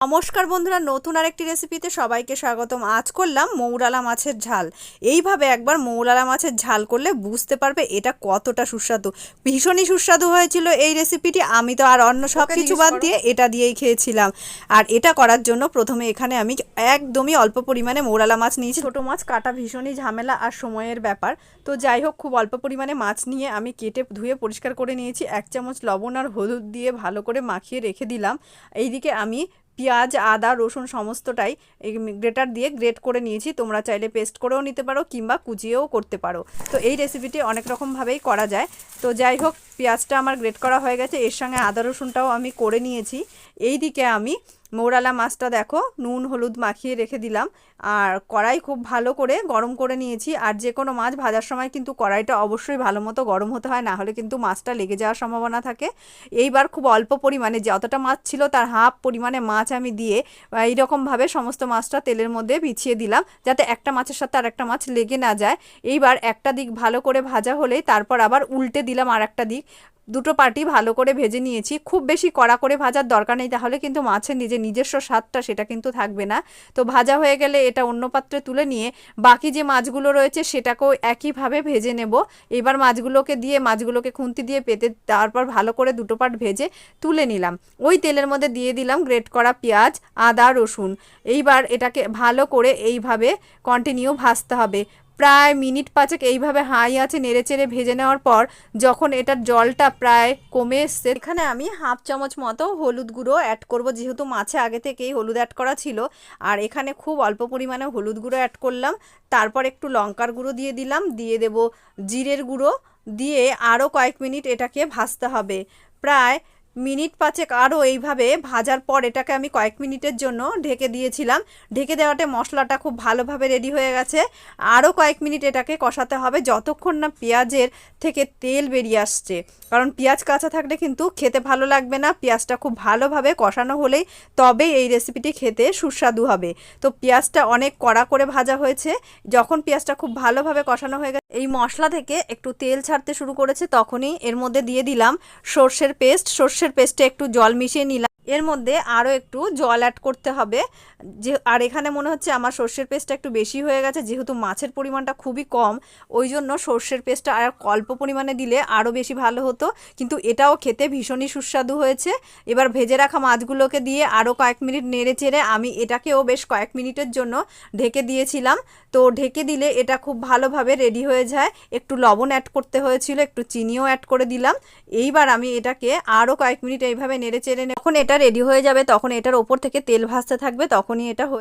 নমস্কার বন্ধুরা নতুন আরেকটি রেসিপিতে সবাইকে স্বাগতম। আজ করলাম মৌরালা মাছের ঝাল। এইভাবে একবার মৌরালা মাছের ঝাল করলে বুঝতে পারবে এটা কতটা সুস্বাদু। ভীষণই সুস্বাদু হয়েছিল এই রেসিপিটি আমি তো আর অন্য সব কিছু বাদ দিয়ে এটা দিয়েই খেয়েছিলাম। আর এটা করার জন্য প্রথমে এখানে আমি একদমই অল্প পরিমাণে মৌরালা মাছ নিয়েছি। ছোটো মাছ কাটা ভীষণই ঝামেলা আর সময়ের ব্যাপার। তো যাই হোক খুব অল্প পরিমাণে মাছ নিয়ে আমি কেটে ধুয়ে পরিষ্কার করে নিয়েছি। এক চামচ লবণ আর হলুদ দিয়ে ভালো করে মাখিয়ে রেখে দিলাম। এইদিকে আমি পেঁয়াজ, আদা, রসুন সমস্তটাই গ্রেটার দিয়ে গ্রেট করে নিয়েছি। তোমরা চাইলে পেস্ট করেও নিতে পারো কিংবা কুচিয়েও করতে পারো। তো এই রেসিপিটি অনেক রকমভাবেই করা যায়। তো যাই হোক, পেঁয়াজটা আমার গ্রেট করা হয়ে গেছে। এর সঙ্গে আদা, রসুনটাও আমি করে নিয়েছি। এই দিকে আমি মৌরালা মাছটা দেখো, নুন, হলুদ মাখিয়ে রেখে দিলাম। আর কড়াই খুব ভালো করে গরম করে নিয়েছি। আর যে কোনো মাছ ভাজার সময় কিন্তু কড়াইটা অবশ্যই ভালো মতো গরম হতে হয়, না হলে কিন্তু মাছটা লেগে যাওয়ার সম্ভাবনা থাকে। এইবার খুব অল্প পরিমাণে যতটা মাছ ছিল তার হাফ পরিমাণে মাছ আমি দিয়ে এইরকমভাবে সমস্ত মাছটা তেলের মধ্যে বিছিয়ে দিলাম, যাতে একটা মাছের সাথে আর একটা মাছ লেগে না যায়। এইবার একটা দিক ভালো করে ভাজা হলেই তারপর আবার উল্টে দিলাম আর একটা দিক। দুটো পাটি ভালো করে ভেজে নিয়েছি। খুব বেশি কড়া করে ভাজার দরকার নেই, তাহলে কিন্তু মাছের নিজে নিজস্ব স্বাদটা সেটা কিন্তু থাকবে না। তো ভাজা হয়ে গেলে এটা অন্য পাত্রে তুলে নিয়ে বাকি যে মাছগুলো রয়েছে সেটাকেও একইভাবে ভেজে নেব। এবার মাছগুলোকে দিয়ে, মাছগুলোকে খুন্তি দিয়ে পেতে তারপর ভালো করে দুটো পাট ভেজে তুলে নিলাম। ওই তেলের মধ্যে দিয়ে দিলাম গ্রেট করা পেঁয়াজ, আদা, রসুন। এইবার এটাকে ভালো করে এইভাবে কন্টিনিউ ভাজতে হবে। প্রায় মিনিট পাঁচেক এইভাবে হাই আছে নেড়ে চেড়ে ভেজে নেওয়ার পর যখন এটার জলটা প্রায় কমে এসছে, এখানে আমি হাফ চামচ মতো হলুদ গুঁড়ো অ্যাড করব। যেহেতু মাছে আগে থেকেই হলুদ অ্যাড করা ছিল, আর এখানে খুব অল্প পরিমাণে হলুদ গুঁড়ো অ্যাড করলাম। তারপর একটু লঙ্কার গুঁড়ো দিয়ে দিলাম, দিয়ে দেব জিরের গুঁড়ো। দিয়ে আরও কয়েক মিনিট এটাকে ভাজতে হবে। প্রায় মিনিট পাঁচেক আরও এইভাবে ভাজার পর এটাকে আমি কয়েক মিনিটের জন্য ঢেকে দিয়েছিলাম। ঢেকে দেওয়াতে মশলাটা খুব ভালোভাবে রেডি হয়ে গেছে। আরও কয়েক মিনিট এটাকে কষাতে হবে যতক্ষণ না পেঁয়াজের থেকে তেল বেরিয়ে আসছে। কারণ পেঁয়াজ কাঁচা থাকলে কিন্তু খেতে ভালো লাগবে না, পেঁয়াজটা খুব ভালোভাবে কষানো হলেই তবেই এই রেসিপিটি খেতে সুস্বাদু হবে। তো পেঁয়াজটা অনেক কড়া করে ভাজা হয়েছে। যখন পেঁয়াজটা খুব ভালোভাবে কষানো হয়ে গেছে, এই মশলা থেকে একটু তেল ছাড়তে শুরু করেছে, তখনই এর মধ্যে দিয়ে দিলাম সর্ষের পেস্ট সর্ষের সর্ষের পেস্টে একটু জল মিশিয়ে নিলাম। এর মধ্যে আরও একটু জল অ্যাড করতে হবে। যে, আর এখানে মনে হচ্ছে আমার সর্ষের পেস্টটা একটু বেশি হয়ে গেছে, যেহেতু মাছের পরিমাণটা খুবই কম, ওই জন্য সর্ষের পেস্টটা আর অল্প পরিমাণে দিলে আরও বেশি ভালো হতো। কিন্তু এটাও খেতে ভীষণই সুস্বাদু হয়েছে। এবার ভেজে রাখা মাছগুলোকে দিয়ে আরও কয়েক মিনিট নেড়ে চেড়ে আমি এটাকেও বেশ কয়েক মিনিটের জন্য ঢেকে দিয়েছিলাম। তো ঢেকে দিলে এটা খুব ভালোভাবে রেডি হয়ে যায়। একটু লবণ অ্যাড করতে হয়েছিল, একটু চিনিও অ্যাড করে দিলাম। এইবার আমি এটাকে আরও কয়েক মিনিট এইভাবে নেড়ে চেড়ে এখন এটা রেডি হয়ে যাবে তখন এটার ওপর থেকে তেল ভাসতে থাকবে তখনই এটা